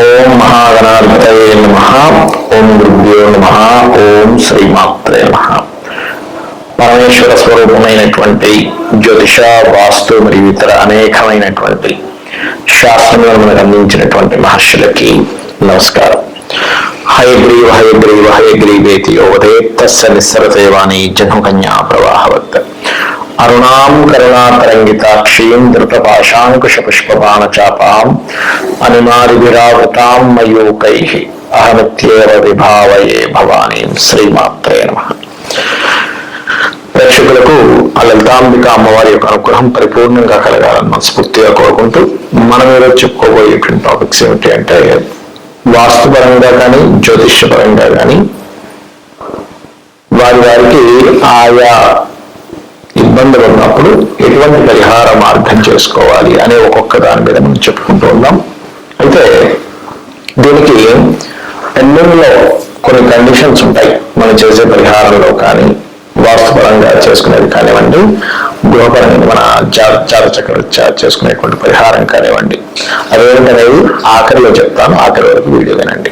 ఓం మహాగణాధిపతయే నమ ఓం గురుభ్యో నమ ఓం శ్రీమాత్రే నమ పరమేశ్వర స్వరూపమైనటువంటి జ్యోతిష వాస్తు మరియు ఇతర అనేకమైనటువంటి శాస్త్రములను మనకు అందించినటువంటి మహర్షులకి నమస్కారం హయగ్రీవ హయగ్రీవ హయగ్రీవేతి యోవదే తస్య నిస్సరసేవాణి జన్మకన్యా ప్రవాహవత్ అరుణాం కరుణాతరంగితాక్షీం ధృతపాశాంకుశ పుష్పబాణ మయూకై అహమిత్యేవ విభావయే భవానీ శ్రీమాత్రే నమ ప్రేక్షకులకు ఆ లలితాంబిక అమ్మవారి యొక్క అనుగ్రహం పరిపూర్ణంగా కలగాలని మనస్ఫూర్తిగా కోరుకుంటూ మనం ఈరోజు చెప్పుకోబోయేటువంటి టాపిక్స్ ఏమిటి అంటే వాస్తుపరంగా కానీ జ్యోతిష్యపరంగా కానీ వారి వారికి ఆయా ఇబ్బందులు ఉన్నప్పుడు ఎటువంటి పరిహార మార్గం చేసుకోవాలి అనే ఒక్కొక్క దాని మీద మనం చెప్పుకుంటూ ఉన్నాం. అయితే దీనికి ఎన్నెన్నో కొన్ని కండిషన్స్ ఉంటాయి. మనం చేసే పరిహారంలో కానీ వాస్తుపరంగా చేసుకునేది కానివ్వండి గృహపరంగా మన జాత చక్ర చేసుకునేటువంటి పరిహారం కానివ్వండి. అదేంటనేది ఆఖరిలో చెప్తాను. ఆఖరి వరకు వీడియో వినండి.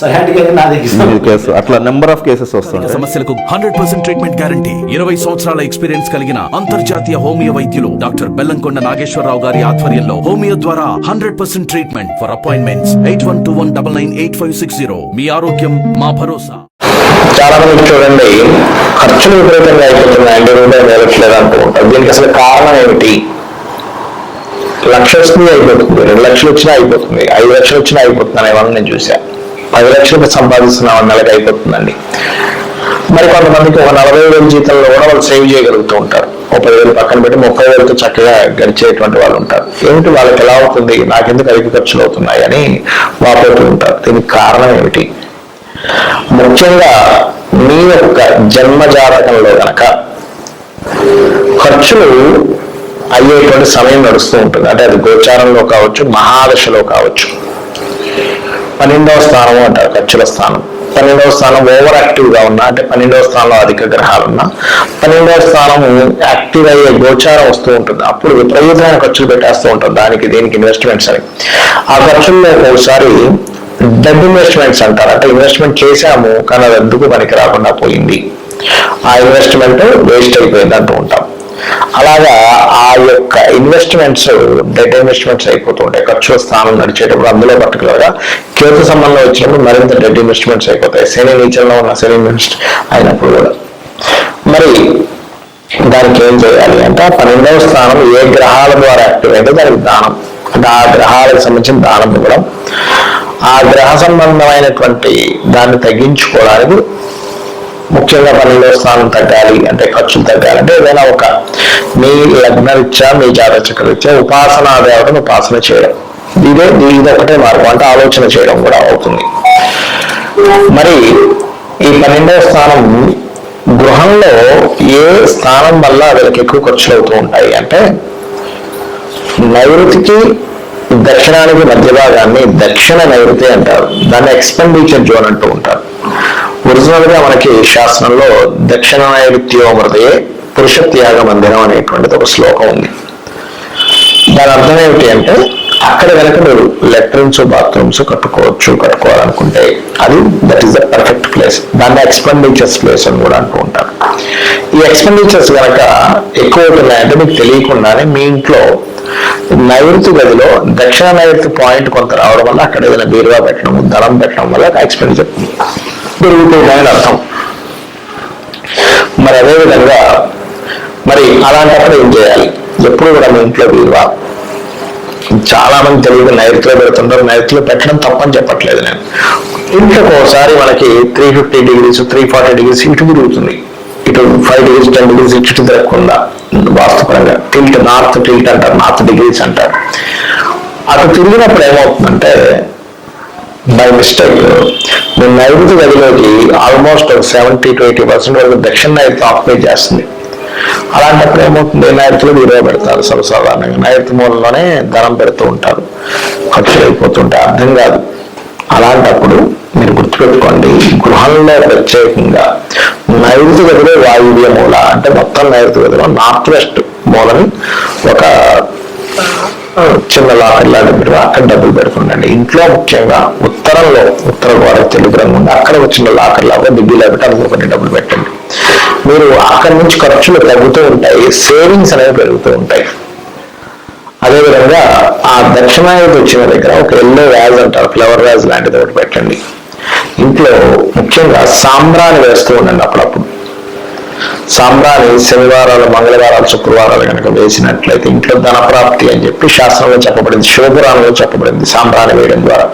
సహాటికి నా ఈ దగ్గర కేసు అట్లా నెంబర్ ఆఫ్ కేసెస్ సమస్యలకు హండ్రెడ్ పర్సెంట్ ట్రీట్మెంట్ గ్యారంటీ ఇరవై సంవత్సరాల ఎక్స్పీరియన్స్ కలిగిన అంతర్జాతీయ హోమియో వైద్యులు డాక్టర్ బెల్లంకొండ నాగేశ్వరరావు గారి ఆధ్వర్యంలో హోమియో ద్వారా hundred percent treatment for appointments eight one two one double nine eight five six zero మీ ఆరోగ్యం మా భరోసా. చాలా మంది చూడండి ఖర్చులు విపరీతంగా దీనికి అసలు కారణం ఏమిటి? లక్ష వస్తుంది అయిపోతుంది. రెండు లక్షలు వచ్చినా అయిపోతుంది. ఐదు లక్షలు వచ్చినా అయిపోతుంది అనే వాళ్ళని నేను చూసా పది లక్షలు సంపాదిస్తున్నాం నెలకి అయిపోతుందండి. మరి కొంతమందికి ఒక నలభై వేల జీతంలో కూడా వాళ్ళు సేవ్ చేయగలుగుతూ ఉంటారు. ఒక పదివేలు పక్కన పెట్టి ముప్పై వేలతో చక్కగా గడిచేటువంటి వాళ్ళు ఉంటారు. ఏమిటి వాళ్ళకి ఎలా అవుతుంది? నాకెందుకు అధిక ఖర్చులు అవుతున్నాయి అని వాపోతూ ఉంటారు. దీనికి కారణం ఏమిటి? ముఖ్యంగా మీ యొక్క జన్మ జాతకంలో గనక ఖర్చులు అయ్యేటువంటి సమయం నడుస్తూ ఉంటుంది. అంటే అది గోచారంలో కావచ్చు మహాదశలో కావచ్చు. పన్నెండవ స్థానం అంటారు ఖర్చుల స్థానం. పన్నెండవ స్థానం ఓవర్ యాక్టివ్గా ఉన్నా అంటే పన్నెండవ స్థానంలో అధిక గ్రహాలు ఉన్నా పన్నెండవ స్థానం యాక్టివ్ అయ్యే గోచారం వస్తూ ఉంటుంది. అప్పుడు విపరీతమైన ఖర్చులు పెట్టేస్తూ ఉంటుంది దానికి దీనికి ఇన్వెస్ట్మెంట్స్ అని. ఆ ఖర్చుల్లో ఒకసారి డెడ్ ఇన్వెస్ట్మెంట్స్ అంటారు. అంటే ఇన్వెస్ట్మెంట్ చేశాము కానీ అది ఎందుకు పనికి రాకుండా పోయింది? ఆ ఇన్వెస్ట్మెంట్ వేస్ట్ అయిపోయింది అంటూ ఉంటాం. అలాగా ఆ యొక్క ఇన్వెస్ట్మెంట్స్ డెడ్ ఇన్వెస్ట్మెంట్స్ అయిపోతూ ఉంటాయి. ఖర్చుల స్థానం నడిచేటప్పుడు అందులో పర్టికులర్గా కేతు సంబంధం వచ్చినప్పుడు మరింత డెడ్ ఇన్వెస్ట్మెంట్స్ అయిపోతాయి. శని నీచంలో ఉన్న శని ఇన్వెస్ట్ అయినప్పుడు కూడా. మరి దానికి ఏం చేయాలి అంటే పన్నెండవ స్థానం ఏ గ్రహాల ద్వారా యాక్టివ్ అయితే దానికి దానం. అంటే ఆ గ్రహాలకు సంబంధించిన దానం ఇవ్వడం. ఆ గ్రహ సంబంధమైనటువంటి దాన్ని తగ్గించుకోవడానికి ముఖ్యంగా పన్నెండవ స్థానం తగ్గాలి అంటే ఖర్చులు తగ్గాలి అంటే ఏదైనా ఒక మీ లగ్నరీత్యా మీ జాతక రీత్యా ఉపాసనా దేవతను ఉపాసన చేయడం. ఇదే ఇది మార్గం అంటే ఆలోచన చేయడం కూడా అవుతుంది. మరి ఈ పన్నెండవ స్థానం గృహంలో ఏ స్థానం వల్ల వీళ్ళకి ఎక్కువ ఖర్చులు అవుతూ ఉంటాయి అంటే నైరుతికి దక్షిణానికి మధ్య భాగాన్ని దక్షిణ నైరుతి అంటారు. దాన్ని ఎక్స్పెండిచర్ జోన్ అంటూ ఉంటారు. ఒరిజినల్గా మనకి శాస్త్రంలో దక్షిణ నైరుత్యోమృతయే పురుష త్యాగ మందిరం అనేటువంటిది ఒక శ్లోకం ఉంది. దాని అర్థం ఏమిటి అంటే అక్కడ కనుక మీరు లెట్రిన్స్ బాత్రూమ్స్ కట్టుకోవచ్చు కట్టుకోవాలనుకుంటే అది that is the perfect place దాన్ని ఎక్స్పెండిచర్స్ ప్లేస్ అని కూడా అంటూ ఉంటారు. ఈ ఎక్స్పెండిచర్స్ కనుక ఎక్కువ అవుతున్నాయంటే మీకు తెలియకుండానే మీ ఇంట్లో నైరుతి గదిలో దక్షిణ నైరుతి పాయింట్ కొంత రావడం వల్ల అక్కడ ఏదైనా బీరువా పెట్టడం దళం పెట్టడం వల్ల ఎక్స్పెండిచర్ పెరుగుతుందని అర్థం. మరి అదేవిధంగా మరి అలాంటప్పుడు ఏం చేయాలి? ఎప్పుడు కూడా మీ ఇంట్లో బీరువా చాలా మంది తెలియదు నైరుతిలో పెడుతుంటారు నైరుతిలో పెట్టడం తప్పని చెప్పట్లేదు నేను. ఇంట్లో ఒకసారి మనకి three fifty degrees three forty degrees ఇటు తిరుగుతుంది. ఇటు ఫైవ్ డిగ్రీస్ టెన్ డిగ్రీస్ ఇటు తిరగకుండా వాస్తుపరంగా. టిల్ట్ నార్త్ టిల్ట్ అంటారు నార్త్ డిగ్రీస్ అంటారు. అటు తిరిగినప్పుడు ఏమవుతుందంటే బై మిస్టేక్ మీ నైరుతి గదిలోకి ఆల్మోస్ట్ ఒక సెవెంటీ టు ఎయిటీ పర్సెంట్ వరకు దక్షిణ నైరుతి ఆక్యుపై చేస్తుంది. అలాంటప్పుడు ఏమవుతుంది? నైరుతులు వీడియో పెడతారు సర్వసాధారణంగా. నైరుతి మూలంలోనే ధనం పెడుతూ ఉంటారు. ఖర్చులు అయిపోతుంటే అర్థం కాదు. అలాంటప్పుడు మీరు గుర్తుపెట్టుకోండి గృహంలో ప్రత్యేకంగా నైరుతి గదిలో వాయువ్య మూల అంటే మొత్తం నైరుతి గదిలో నార్త్ వెస్ట్ మూలని ఒక చిన్న లాకర్ మీరు అక్కడ డబ్బులు పెడుతుండండి. ఇంట్లో ముఖ్యంగా ఉత్తరంలో ఉత్తర గోడ తెలుగు రంగు ఉంది అక్కడ ఒక చిన్న లాకర్ లాగా దిబ్బీలో పెట్టి అందులో కొన్ని డబ్బులు పెట్టండి. మీరు అక్కడి నుంచి ఖర్చులు తగ్గుతూ ఉంటాయి సేవింగ్స్ అనేవి పెరుగుతూ ఉంటాయి. అదేవిధంగా ఆ దక్షిణాయుధి వచ్చిన దగ్గర ఒక ఎల్లో వ్యాజ్ అంటారు ఫ్లవర్ వ్యాజ్ లాంటిది ఒకటి పెట్టండి. ఇంట్లో ముఖ్యంగా సాంబ్రాన్ని వేస్తూ ఉండండి అప్పుడప్పుడు. సాంబ్రాన్ని శనివారాలు మంగళవారాలు శుక్రవారాలు కనుక వేసినట్లయితే ఇంట్లో ధనప్రాప్తి అని చెప్పి శాస్త్రంలో చెప్పబడింది శివపురాణంలో చెప్పబడింది సాంబ్రాన్ని వేయడం ద్వారా.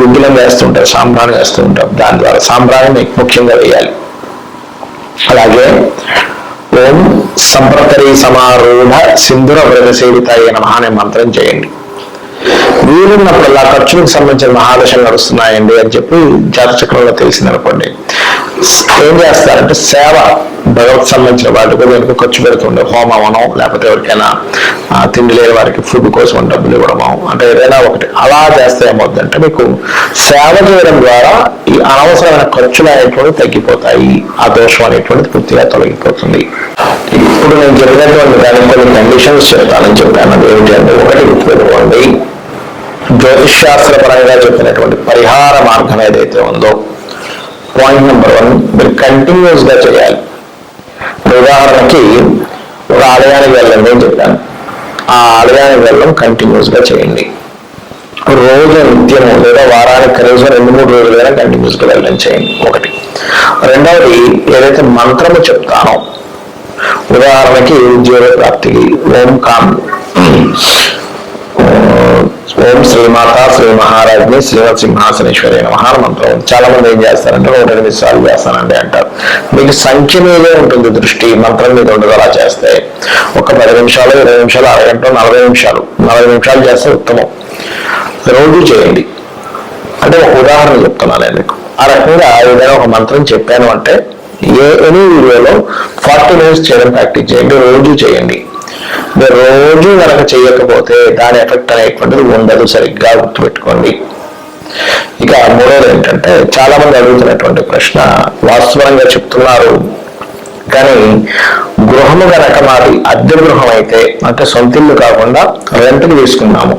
గుగ్గిలం వేస్తుంటారు సాంబ్రాన్ని వేస్తూ ఉంటారు దాని ద్వారా సాంబ్రాన్ని ముఖ్యంగా వేయాలి. అలాగే ఓం సంపర్కరీ సమారూఢ సింధుర వ్రత సేవితాయ నమః అనే మంత్రం చేయండి. వీలున్నప్పుడల్లా ఖర్చులకు సంబంధించిన మహాదశలు నడుస్తున్నాయండి అని చెప్పి జాతచక్రంలో తెలిసిందనుకోండి. ఏం చేస్తారంటే సేవ భగవత్ సంబంధించిన వాటికి దేనికి ఖర్చు పెడుతుండే. హోమమనో లేకపోతే ఎవరికైనా తిండి లేని వారికి ఫుడ్ కోసం డబ్బులు ఇవ్వడము. అంటే ఏదైనా ఒకటి. అలా చేస్తే ఏమవుతుందంటే మీకు సేవ చేయడం ద్వారా ఈ అనవసరమైన ఖర్చులు అనేటువంటి తగ్గిపోతాయి. ఆ దోషం అనేటువంటిది పూర్తిగా తొలగిపోతుంది. ఇప్పుడు నేను జరిగినటువంటి దానికి కొన్ని కండిషన్స్ చెప్తానని చెప్పాను. అది ఏమిటి అంటే ఒకటి గుర్తుపెట్టుకోండి. జ్యోతిష్ శాస్త్ర పరంగా చెప్పినటువంటి పరిహార మార్గం ఏదైతే ఉందో పాయింట్ నెంబర్ వన్ మీరు కంటిన్యూస్గా చేయాలి. ఉదాహరణకి ఒక ఆలయానికి వెళ్ళండి అని చెప్పాను. ఆ ఆలయానికి వెళ్ళడం కంటిన్యూస్గా చేయండి. రోజు నిత్యము లేదా వారానికి కనీసం రెండు మూడు రోజులైనా కంటిన్యూస్గా వెళ్ళడం చేయండి. ఒకటి. రెండవది ఏదైతే మంత్రము చెప్తానో ఉదాహరణకి ఉద్యోగ ప్రాప్తికి ఓం కామ్. ఓం శ్రీమాత శ్రీ మహారాజ్ని శ్రీమత్ సింహాసనేశ్వరి మహాన మంత్రం. చాలా మంది ఏం చేస్తారంటే నూట ఎనిమిది సార్లు చేస్తానండి అంటారు. మీకు సంఖ్య మీదే ఉంటుంది దృష్టి మంత్రం మీద ఉండదు అలా చేస్తే. ఒక పది నిమిషాలు ఇరవై నిమిషాలు అరగంట నలభై నిమిషాలు. నలభై నిమిషాలు చేస్తే ఉత్తమం. రోజు చేయండి. అంటే ఒక ఉదాహరణ చెప్తున్నాను నేను మీకు. ఆ రకంగా ఏదైనా ఒక మంత్రం చెప్పాను అంటే ఏ ఎనీ వీడియోలో ఫార్టీ మినిట్స్ చేయడం ప్రాక్టీస్ చేయండి రోజు చేయండి. మీరు రోజు కనుక చేయకపోతే దాని ఎఫెక్ట్ అనేటువంటిది ఉండదు సరిగ్గా గుర్తుపెట్టుకోండి. ఇక మూడోది ఏంటంటే చాలా మంది అడుగుతున్నటువంటి ప్రశ్న వాస్తవంగా చెప్తున్నారు. కానీ గృహము గనక మాది అద్దె గృహం అయితే అంటే సొంత ఇల్లు కాకుండా రెంట్కి తీసుకున్నాము.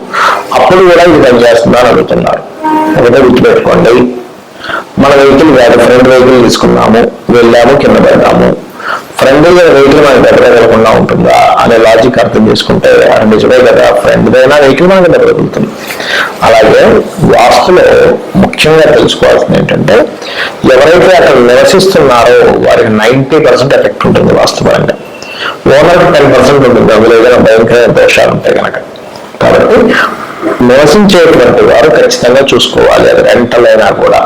అప్పుడు కూడా ఇది పనిచేస్తుందా అని అడుగుతున్నారు. ఒకటే గుర్తుపెట్టుకోండి. మన వెహికల్ వేరే ఫ్రెండ్ వెహికల్ తీసుకున్నాము వెళ్ళాము కింద పడ్డాము. ఫ్రెండ్ వెహికల్ మనకి దగ్గర వెళ్ళకుండా ఉంటుందా అనే లాజిక్ అర్థం చేసుకుంటే నిజమే కదా? ఫ్రెండ్ వెహికల్ మనకి దగ్గర వెళ్తుంది. అలాగే వాస్తులో ముఖ్యంగా తెలుసుకోవాల్సింది ఏంటంటే ఎవరైతే అక్కడ నివసిస్తున్నారో వారికి నైంటీ పర్సెంట్ ఎఫెక్ట్ ఉంటుంది వాస్తుపరంగా ఓనర్కి టెన్ పర్సెంట్ ఉంటుంది అందులో ఏదైనా భయంకరమైన దోషాలు ఉంటాయి కనుక కాబట్టి నివసించేటువంటి వారు ఖచ్చితంగా చూసుకోవాలి అది రెంటల్ అయినా కూడా.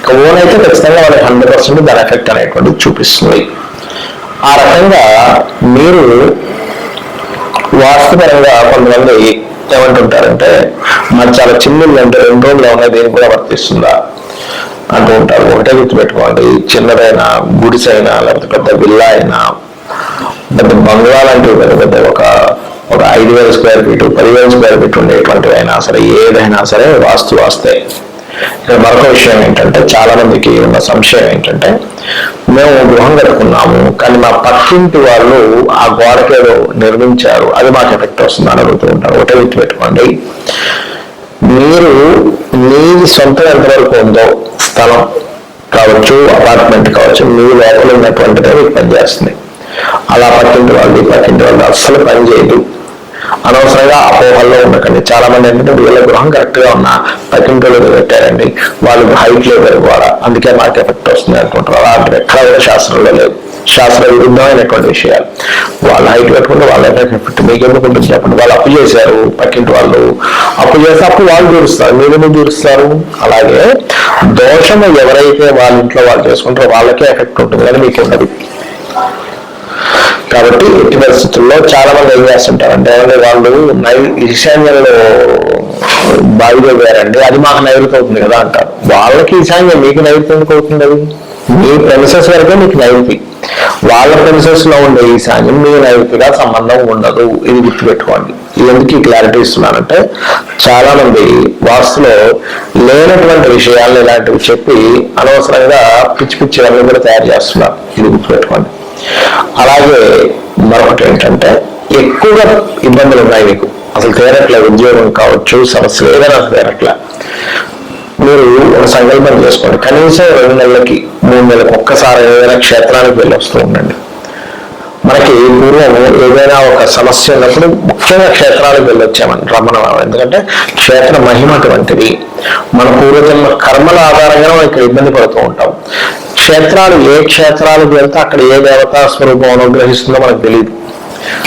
ఇక ఓన్ అయితే ఖచ్చితంగా వాళ్ళకి హండ్రెడ్ పర్సెంట్ దాని ఎఫెక్ట్ అనేటువంటిది చూపిస్తుంది. ఆ రకంగా మీరు వాస్తుపరంగా కొంతమంది ఏమంటుంటారంటే మరి చాలా చిన్న అంటే రెండు రోజులు ఉన్నాయి దీనికి కూడా వర్తిస్తుందా? అంటూ ఉంటారు. ఒకటే గుర్తుపెట్టుకోండి చిన్నదైనా గుడిసైనా లేకపోతే పెద్ద విల్లా అయినా పెద్ద బంగ్లా లాంటివి పెద్ద పెద్ద ఒక ఒక ఐదు వేల స్క్వేర్ ఫీట్ పదివేల స్క్వేర్ ఫీట్ ఉండేటువంటివి అయినా సరే ఏదైనా సరే వాస్తు వాస్తే. ఇక్కడ మరొక విషయం ఏంటంటే చాలా మందికి ఉన్న సంశయం ఏంటంటే మేము గృహం కట్టుకున్నాము మా పక్కింటి వాళ్ళు ఆ గోడకేదో నిర్మించారు. అది మాకు ఎఫెక్ట్ వస్తుంది అని అడుగుతూ ఉంటారు. ఒకటే పెట్టుకోండి. మీరు మీ సొంతం ఎంతవరకు ఉందో స్థలం కావచ్చు అపార్ట్మెంట్ కావచ్చు మీ లోపల ఉన్నటువంటిదే మీకు పనిచేస్తుంది అలా పక్కింటి వాళ్ళు పక్కింటి వాళ్ళు అస్సలు పని చేయదు. అనవసరంగా అపోహల్లో ఉండకండి. చాలా మంది ఏంటంటే వీళ్ళ గృహం కరెక్ట్గా ఉన్న పక్కింటి పెట్టారండి. వాళ్ళు హైట్లో కూడా అందుకే మాకు ఎఫెక్ట్ వస్తుంది అనుకుంటారు. అలాంటివి ఎక్కడ కూడా శాస్త్రంలో లేదు శాస్త్ర విరుద్ధమైనటువంటి విషయాలు వాళ్ళ హైట్ పెట్టుకుంటే వాళ్ళ ఎఫెక్ట్ మీకు ఎందుకు చెప్పండి. వాళ్ళు అప్పు చేశారు పక్కింటి వాళ్ళు. అప్పు చేస్తే అప్పు వాళ్ళు తీరుస్తారు. మీరు దూరుస్తారు తీరుస్తారు? అలాగే దోషము ఎవరైతే వాళ్ళ ఇంట్లో వాళ్ళు చేసుకుంటారో వాళ్ళకే ఎఫెక్ట్ ఉంటుంది కానీ మీకు ఉండదు కాబట్టి ఎట్టి పరిస్థితుల్లో చాలా మంది ఏం చేస్తుంటారు అంటే ఏమంటే వాళ్ళు నై ఈశాన్యంలో బావిలో వేరండి అది మాకు నైరుతి అవుతుంది కదా అంటారు. వాళ్ళకి ఈశాన్యం మీకు నైరుతి ఎందుకు అవుతుంది అది? మీ ప్రెమిసెస్ వరకే మీకు నైరుతి. వాళ్ళ ప్రిన్సెస్లో ఉండే ఈశాన్యం మీ నైరుతిగా సంబంధం ఉండదు. ఇది గుర్తుపెట్టుకోండి. ఎందుకు ఈ క్లారిటీ ఇస్తున్నానంటే చాలా మంది వాస్తులో లేనటువంటి విషయాలు ఇలాంటివి చెప్పి అనవసరంగా పిచ్చి పిచ్చి వాళ్ళు కూడా తయారు చేస్తున్నారు. ఇది గుర్తుపెట్టుకోండి. అలాగే మరొకటి ఏంటంటే ఎక్కువగా ఇబ్బందులు ఉన్నాయి మీకు. అసలు తీరట్లే ఉద్యోగం కావచ్చు సమస్యలు ఏదైనా అసలు తీరట్లే. మీరు ఒక సంకల్పం చేసుకోండి. కనీసం రెండు నెలలకి మూడు నెలలకు ఒక్కసారి ఏదైనా క్షేత్రానికి వెళ్ళి వస్తూ ఉండండి. మనకి పూర్వం ఏదైనా ఒక సమస్య ఉన్నప్పుడు ముఖ్యంగా క్షేత్రాలకు వెళ్ళొచ్చామని రమణ ఎందుకంటే క్షేత్ర మహిమ అటువంటిది. మన పూర్వజన్మ కర్మల ఆధారంగా మనం ఇక్కడ ఇబ్బంది పడుతూ ఉంటాం. క్షేత్రాలు ఏ క్షేత్రాలకు వెళ్తే అక్కడ ఏ దేవతా స్వరూపం అనుగ్రహిస్తుందో మనకు తెలియదు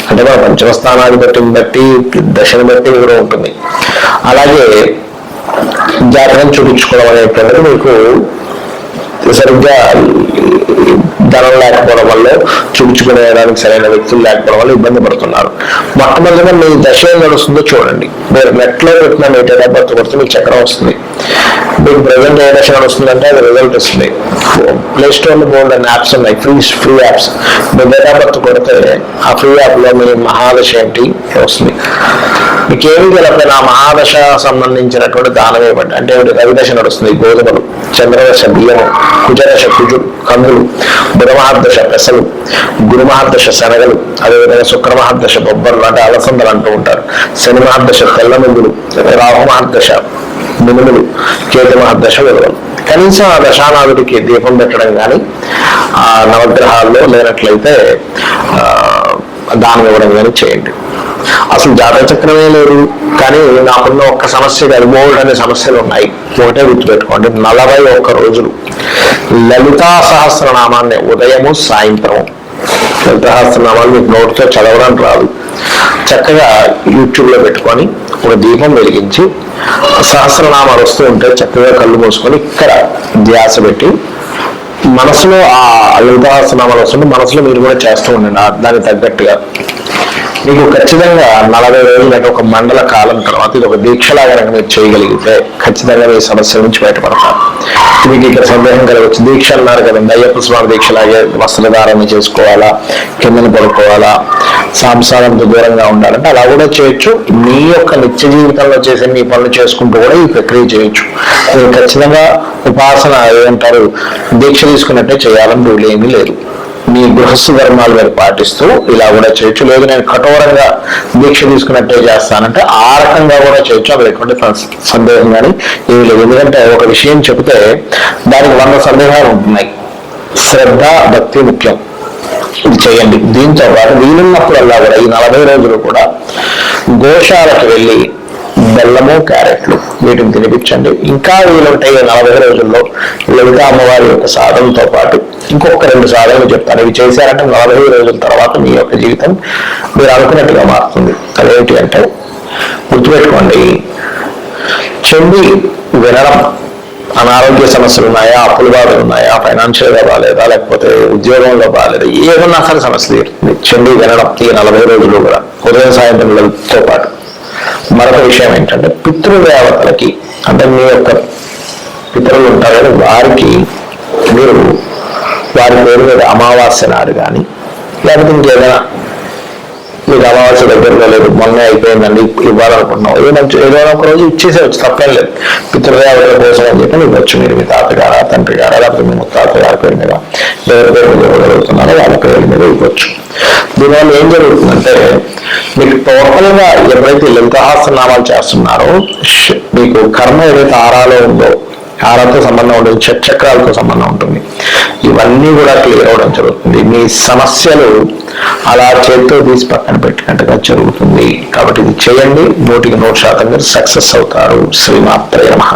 అంటే మన పంచమ స్థానాధిపతిని బట్టి దశను బట్టి కూడా ఉంటుంది. అలాగే జాతకం చూపించుకోవడం అనేటువంటిది మీకు సరిగ్గా ధనం లేకపోవడం వల్ల చూపించుకునేదానికి సరైన వ్యక్తులు లేకపోవడం వల్ల ఇబ్బంది పడుతున్నారు. మొట్టమొదటిగా మీ దశ ఏం నడుస్తుందో చూడండి. మీరు నెట్లో పెట్టిన మీ డేట్ బర్త్ మీకు చక్రం వస్తుంది. మీకు ప్రజెంట్ ఏ దశ నడుస్తుందంటే అది రిజల్ట్ వస్తుంది. ప్లే స్టోర్ బోల్డ్ అనే యాప్స్ ఉన్నాయి. ఫ్రీ ఫ్రీ యాప్స్ మీ డేట్ ఆఫ్ బర్త్ కొడితే ఆ ఫ్రీ యాప్లో మీ మహాదశ ఏంటి? వస్తుంది. మీకు ఏమి తెలియకపోయినా ఆ మహాదశ సంబంధించినటువంటి దానం ఇవ్వండి అంటే రవిదశ నడుస్తుంది. గోధుమలు చంద్రదశ బియ్యము కుజదశ కుజు కందులు బుధమహాదశ పెసలు గురుమహాదశ శనగలు అదేవిధంగా శుక్రమహాదశ బొబ్బర్లు అంటే అలసందలు అంటూ ఉంటారు. శని మహాదశ తెల్ల నువ్వులు రాహు మహాదశ మినుములు కేతు మహాదశ విలువలు. కనీసం ఆ దశానాథుడికి దీపం పెట్టడం కానీ ఆ నవగ్రహాల్లో లేనట్లయితే దానం ఇవ్వడం కానీ చేయండి. అసలు జాతక చక్రమే లేదు కానీ నాకున్న ఒక్క సమస్య కాదు అనే సమస్యలు ఉన్నాయి. ఒకటే గుర్తుపెట్టుకోండి నలభై ఒక్క రోజులు లలితా సహస్రనామాన్ని ఉదయము సాయంత్రం. లలితా సహస్రనామాన్ని మీకు నోటితో చదవడం రాదు. చక్కగా యూట్యూబ్లో పెట్టుకొని ఒక దీపం వెలిగించి సహస్రనామాలు వస్తూ ఉంటే చక్కగా కళ్ళు మూసుకొని ఇక్కడ ధ్యాస పెట్టి మనసులో ఆ లలితా సహస్రనామాలు వస్తుంటే మనసులో మీరు కూడా చేస్తూ ఉండండి. దానికి తగ్గట్టుగా. మీకు ఖచ్చితంగా నలభై రోజులు అంటే ఒక మండల కాలం తర్వాత ఇది ఒక దీక్షలాగా కనుక మీరు చేయగలిగితే ఖచ్చితంగా మీ సమస్య నుంచి బయటపడతారు. మీకు ఇక్కడ సందేహం కలగచ్చు దీక్ష అన్నారు కదండి అయ్యప్ప స్వామి దీక్షలాగే వస్త్రధారణ చేసుకోవాలా కిందన పడుకోవాలా సంసారంతో దూరంగా ఉండాలంటే అలా కూడా చేయొచ్చు. మీ యొక్క నిత్య జీవితంలో చేసే మీ పనులు చేసుకుంటూ కూడా ఈ ప్రక్రియ చేయొచ్చు. మీరు ఖచ్చితంగా ఉపాసన ఏమంటారు? దీక్ష తీసుకున్నట్టే చేయాలని రూల్ ఏమీ లేదు. మీ గృహస్థ ధర్మాలు మీరు పాటిస్తూ ఇలా కూడా చేయొచ్చు. లేదు నేను కఠోరంగా దీక్ష తీసుకున్నట్టే చేస్తానంటే ఆ రకంగా కూడా చేయొచ్చు? అక్కడ ఎటువంటి సందేహం కానీ ఏమి లేదు. ఎందుకంటే ఒక విషయం చెబితే దానికి వంద సందేహాలు ఉంటున్నాయి. శ్రద్ధ భక్తి ముఖ్యం. ఇది చేయండి. దీంతో పాటు వీలున్నప్పుడల్లా కూడా ఈ నలభై రోజులు కూడా గోశాలకు వెళ్ళి బెల్లము క్యారెట్లు వీటిని తినిపించండి. ఇంకా వీలుంటాయి నలభై రోజుల్లో లలితా అమ్మవారి యొక్క సాధనతో పాటు ఇంకొక రెండు సాధనలు చెప్తాను. ఇవి చేశారంటే నలభై రోజుల తర్వాత మీ యొక్క జీవితం మీరు అనుకున్నట్టుగా మారుతుంది. అదేంటి అంటే గుర్తుపెట్టుకోండి చెంది వినడం అనారోగ్య సమస్యలు ఉన్నాయా అప్పులు బాధలు ఉన్నాయా ఫైనాన్షియల్గా బాగాలేదా లేకపోతే ఉద్యోగంలో బాగాలేదా ఏమన్నా సరే సమస్య తీరుతుంది చెండి వినడం ఈ నలభై రోజులు కూడా ఉదయం సాయంత్రంతో పాటు. మరొక విషయం ఏంటంటే పితృదేవతలకి అంటే మీ యొక్క పితరులు ఉంటారు కానీ వారికి మీరు వారి పేరు మీద అమావాస్య నాడు కానీ లేకపోతే ఇంకేదైనా మీకు అమావాస్య దగ్గరలో లేదు మొన్న అయిపోయిందండి ఇవ్వాలనుకుంటున్నాం ఏదైనా ఏదైనా ఒక రోజు ఇచ్చేసేవచ్చు తప్పేం లేదు. పితృదేవతల కోసం అని చెప్పి ఇవ్వచ్చు మీరు మీ తాతగారా తండ్రి గారా లేకపోతే మీ తాతగారి పేరు మీద ఎవరి పేరు మీద ఇవ్వగలుగుతున్నారో వాళ్ళ పేరు మీద ఇవ్వచ్చు. దీనివల్ల ఏం జరుగుతుందంటే మీకు టోటల్గా ఎప్పుడైతే లలితహాసనామాలు చేస్తున్నారో మీకు కర్మ ఏదైతే ఆరాలో ఉందో ఆరాతో సంబంధం ఉంటుంది చక్రాలతో సంబంధం ఉంటుంది ఇవన్నీ కూడా క్లియర్ అవడం జరుగుతుంది. మీ సమస్యలు అలా చేతితో తీసి పక్కన పెట్టినట్టుగా జరుగుతుంది. కాబట్టి ఇది చేయండి. నూటికి నూరు శాతం మీరు సక్సెస్ అవుతారు. శ్రీమాత్రే నమః.